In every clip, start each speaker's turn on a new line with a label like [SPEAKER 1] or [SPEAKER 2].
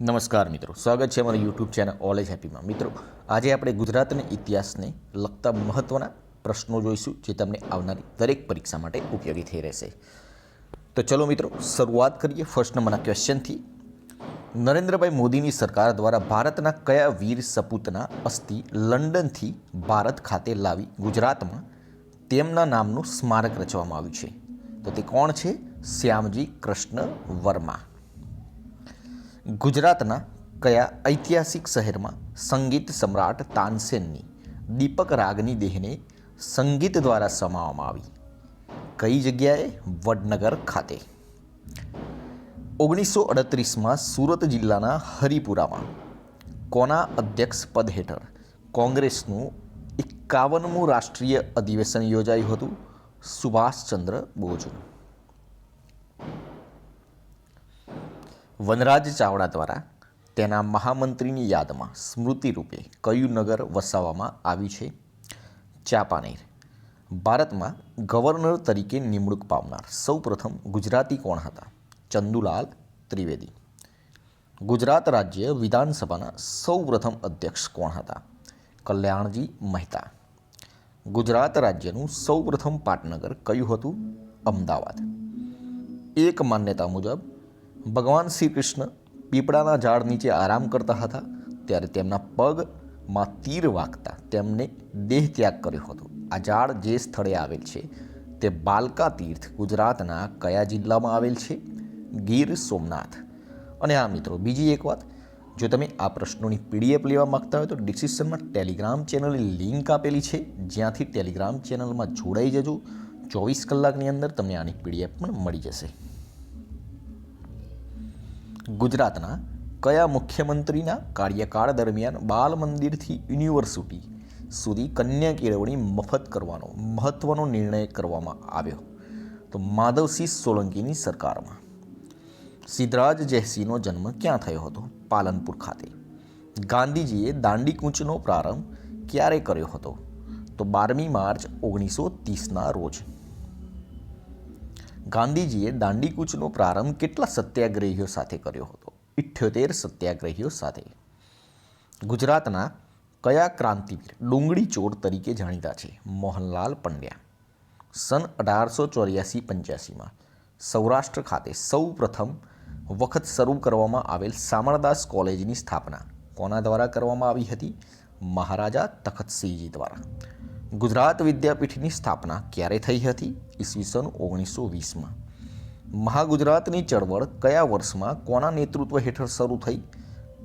[SPEAKER 1] નમસ્કાર મિત્રો. સ્વાગત છે અમારી યુટ્યુબ ચેનલ ઓલેજ હેપીમાં મિત્રો, આજે આપણે ગુજરાતના ઇતિહાસને લગતા મહત્ત્વના પ્રશ્નો જોઈશું જે તમને આવનારી દરેક પરીક્ષા માટે ઉપયોગી થઈ રહેશે. તો ચલો મિત્રો, શરૂઆત કરીએ ફર્સ્ટ નંબરના ક્વેશ્ચનથી નરેન્દ્રભાઈ મોદીની સરકાર દ્વારા ભારતના કયા વીર સપૂતના અસ્થિ લંડનથી ભારત ખાતે લાવી ગુજરાતમાં તેમના નામનું સ્મારક રચવામાં આવ્યું છે? તો તે કોણ છે? શ્યામજી કૃષ્ણ વર્મા. ગુજરાતના કયા ઐતિહાસિક શહેરમાં સંગીત સમ્રાટ તાનસેનની દીપક રાગની દેહને સંગીત દ્વારા સમાવવામાં આવી? કઈ જગ્યાએ? વડનગર ખાતે. ઓગણીસો અડત્રીસમાં સુરત જિલ્લાના હરિપુરામાં કોના અધ્યક્ષ પદ હેઠળ કોંગ્રેસનું એકાવનમું રાષ્ટ્રીય અધિવેશન યોજાયું હતું? સુભાષચંદ્ર બોઝનું. વનરાજ ચાવડા દ્વારા તેના મહામંત્રીની યાદમાં સ્મૃતિ રૂપે કયું નગર વસાવવામાં આવ્યું છે? ચાપાનેર. ભારતમાં ગવર્નર તરીકે નિમણૂક પામનાર સૌપ્રથમ ગુજરાતી કોણ હતા? ચંદુલાલ ત્રિવેદી. ગુજરાત રાજ્ય વિધાનસભાના સૌપ્રથમ અધ્યક્ષ કોણ હતા? કલ્યાણજી મહેતા. ગુજરાત રાજ્યનું સૌપ્રથમ પાટનગર કયું હતું? અમદાવાદ. એક માન્યતા મુજબ ભગવાન શ્રી કૃષ્ણ પીપળાના ઝાડ નીચે આરામ કરતા હતા, ત્યારે તેમના પગમાં તીર વાગતા તેમને દેહ ત્યાગ કર્યો હતો. આ ઝાડ જે સ્થળે આવેલ છે, તે બાલકા તીર્થ ગુજરાતના કયા જિલ્લામાં આવેલ છે? ગીર સોમનાથ. અને આ મિત્રો, બીજી એક વાત, જો તમે આ પ્રશ્નોની પીડીએફ લેવા માગતા હોય તો ડિસ્ક્રિપ્શનમાં ટેલિગ્રામ ચેનલની લિંક આપેલી છે, જ્યાંથી ટેલિગ્રામ ચેનલમાં જોડાઈ જજો. ચોવીસ કલાકની અંદર તમને આની પીડીએફ પણ મળી જશે. ગુજરાતના કયા મુખ્યમંત્રીના કાર્યકાળ દરમિયાન બાલ મંદિરથી યુનિવર્સિટી સુધી કન્યા કેળવણી મફત કરવાનો મહત્ત્વનો નિર્ણય કરવામાં આવ્યો? તો માધવસિંહ સોલંકીની સરકારમાં. સિદ્ધરાજ જયસિંહનો જન્મ ક્યાં થયો હતો? પાલનપુર ખાતે. ગાંધીજીએ દાંડી કૂચનો પ્રારંભ ક્યારે કર્યો હતો? તો બારમી માર્ચ ઓગણીસો ત્રીસના રોજ. ગાંધીજીએ દાંડીકૂચનો પ્રારંભ કેટલા સત્યાગ્રહીઓ સાથે કર્યો હતો? ઇઠ્યોતેર સત્યાગ્રહીઓ સાથે. ગુજરાતના કયા ક્રાંતિવીર ડુંગળી ચોર તરીકે જાણીતા છે? મોહનલાલ પંડ્યા. સન અઢારસો ચોર્યાસી પંચ્યાસીમાં સૌરાષ્ટ્ર ખાતે સૌ પ્રથમ વખત શરૂ કરવામાં આવેલ સામળદાસ કોલેજની સ્થાપના કોના દ્વારા કરવામાં આવી હતી? મહારાજા તખતસિંહજી દ્વારા. ગુજરાત વિદ્યાપીઠની સ્થાપના ક્યારે થઈ હતી? ઈસવીસન ઓગણીસો વીસમાં. મહાગુજરાતની ચળવળ કયા વર્ષમાં કોના નેતૃત્વ હેઠળ શરૂ થઈ?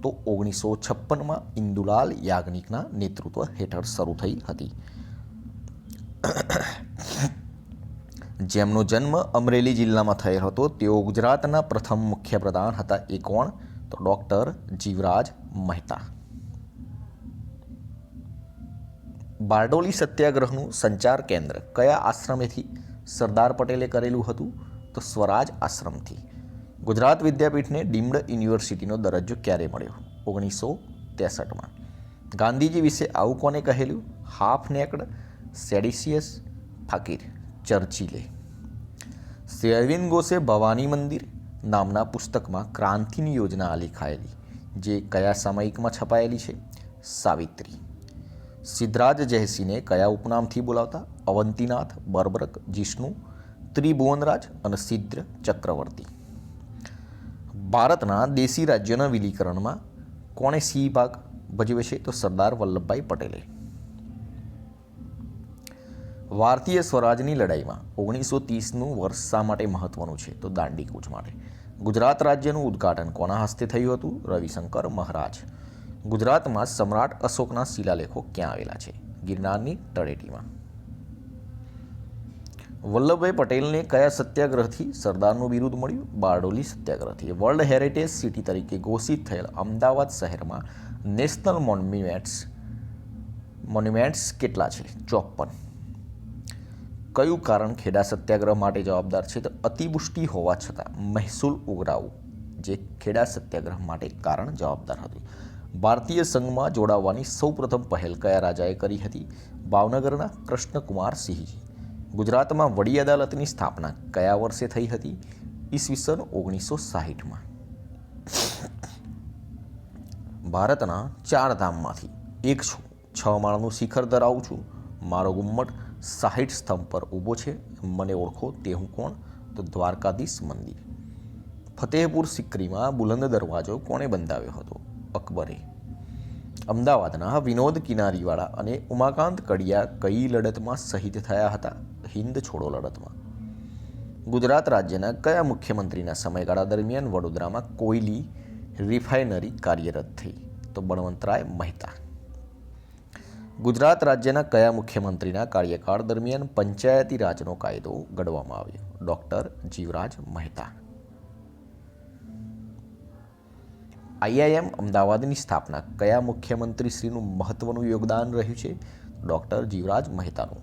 [SPEAKER 1] તો ઓગણીસો છપ્પનમાં ઇન્દુલાલ યાજ્ઞિકના નેતૃત્વ હેઠળ શરૂ થઈ હતી. જેમનો જન્મ અમરેલી જિલ્લામાં થયેલ હતો, તેઓ ગુજરાતના પ્રથમ મુખ્યપ્રધાન હતા. એ કોણ? તો ડૉક્ટર જીવરાજ મહેતા. બારડોલી સત્યાગ્રહનું સંચાર કેન્દ્ર કયા આશ્રમેથી સરદાર પટેલે કરેલું હતું? તો સ્વરાજ આશ્રમથી. ગુજરાત વિદ્યાપીઠને ડીમ્ડ યુનિવર્સિટીનો દરજ્જો ક્યારે મળ્યો? ઓગણીસો ત્રેસઠમાં. ગાંધીજી વિશે આવું કોને કહેલું? હાફ નેકડ, સેડિસિયસ ફકીર, ચર્ચિલે. સેરવિન ગોસે ભવાની મંદિર નામના પુસ્તકમાં ક્રાંતિની યોજના આલેખાયેલી, જે કયા સામયિકમાં છપાયેલી છે? સાવિત્રી. સિદ્ધરાજ જયસિંહને કયા ઉપનામથી બોલાવતા? અવંતીનાથ, બર્બરક, જિષ્ણુ, ત્રિભુવનરાજ અને સિદ્ધ ચક્રવર્તી. ભારતના દેશી રાજ્યના વિલીકરણમાં કોણે સિંહ ભાગ ભજવે છે? તો સરદાર વલ્લભભાઈ પટેલે. ભારતીય સ્વરાજની લડાઈમાં ઓગણીસો ત્રીસનું વર્ષ શા માટે મહત્વનું છે? તો દાંડી કૂચ માટે. ગુજરાત રાજ્યનું ઉદ્ઘાટન કોના હસ્તે થયું હતું? રવિશંકર મહારાજ. ગુજરાતમાં સમ્રાટ અશોકના શિલાલેખો ક્યાં આવેલા છે? ગિરનારની તળેટીમાં. વલ્લભભાઈ પટેલને કયા સત્યાગ્રહથી સરદારનું બિરુદ મળ્યું? બારડોલી સત્યાગ્રહથી. વર્લ્ડ હેરિટેજ સિટી તરીકે ઘોષિત થયેલ અમદાવાદ શહેરમાં નેશનલ મોન્યુમેન્ટ્સ મોન્યુમેન્ટ્સ કેટલા છે? ચોપન કયું કારણ ખેડા સત્યાગ્રહ માટે જવાબદાર છે? તો અતિવૃષ્ટિ હોવા છતાં મહેસૂલ ઉઘરાવવું જે ખેડા સત્યાગ્રહ માટે કારણ જવાબદાર હતું. ભારતીય સંઘમાં જોડાવાની સૌપ્રથમ પહેલ કયા રાજાએ કરી હતી? ભાવનગરના કૃષ્ણકુમાર સિંહજી. ગુજરાતમાં વડી અદાલતની સ્થાપના કયા વર્ષે થઈ હતી? ઈસવીસન ઓગણીસો સાહીઠમાં. ભારતના ચાર ધામમાંથી એક છું. છ માળનું શિખર ધરાવું છું. મારો ગુમ્મટ સાહીઠ સ્તંભ પર ઊભો છે. મને ઓળખો તે હું કોણ? તો દ્વારકાધીશ મંદિર. ફતેહપુર સિક્રીમાં બુલંદ દરવાજો કોણે બંધાવ્યો હતો? અકબરે. અમદાવાદના વિનોદ કિનારીવાળા અને ઉમાકાંત કડિયા કઈ લડતમાં શહીદ થયા હતા? હિન્દ છોડો લડતમાં. ગુજરાત રાજ્યના કયા મુખ્યમંત્રીના સમયગાળા દરમિયાન વડોદરામાં કોયલી રિફાઇનરી કાર્યરત થઈ? તો બળવંતરાય મહેતા. ગુજરાત રાજ્યના કયા મુખ્યમંત્રીના કાર્યકાળ દરમિયાન પંચાયતી રાજનો કાયદો ઘડવામાં આવ્યો? ડૉક્ટર જીવરાજ મહેતા. આઈઆઈએમ અમદાવાદની સ્થાપના. કયા મુખ્યમંત્રીશ્રીનું મહત્વનું યોગદાન રહ્યું છે? ડૉક્ટર જીવરાજ મહેતાનું.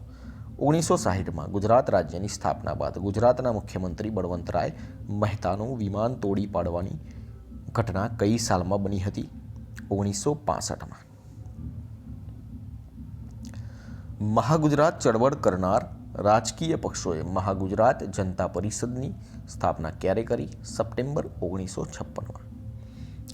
[SPEAKER 1] ઓગણીસો સાહીઠમાં ગુજરાત રાજ્યની સ્થાપના બાદ ગુજરાતના મુખ્યમંત્રી બળવંતરાય મહેતાનું વિમાન તોડી પાડવાની ઘટના કઈ સાલમાં બની હતી? ઓગણીસો પાસઠમાં. મહાગુજરાત ચળવળ કરનાર રાજકીય પક્ષોએ મહાગુજરાત જનતા પરિષદની સ્થાપના ક્યારે કરી? સપ્ટેમ્બર ઓગણીસો છપ્પનમાં.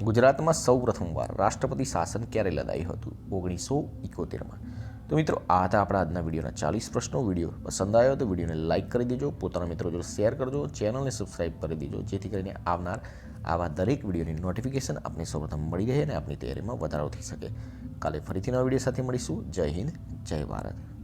[SPEAKER 1] ગુજરાતમાં સૌ પ્રથમવાર રાષ્ટ્રપતિ શાસન ક્યારે લદાયું હતું? ઓગણીસો ઇકોતેરમાં તો મિત્રો, આ હતા આપણા આજના વિડીયોના ચાલીસ પ્રશ્નો. વીડિયો પસંદ આવ્યો તો વિડીયોને લાઇક કરી દેજો. પોતાના મિત્રો જો શેર કરજો. ચેનલને સબસ્ક્રાઇબ કરી દેજો. જેથી કરીને આવનાર આવા દરેક વિડીયોની નોટિફિકેશન આપને સૌપ્રથમ મળી રહે અને આપની તૈયારીમાં વધારો થઈ શકે. કાલે ફરીથી નવા વીડિયો સાથે મળીશું. જય હિન્દ, જય ભારત.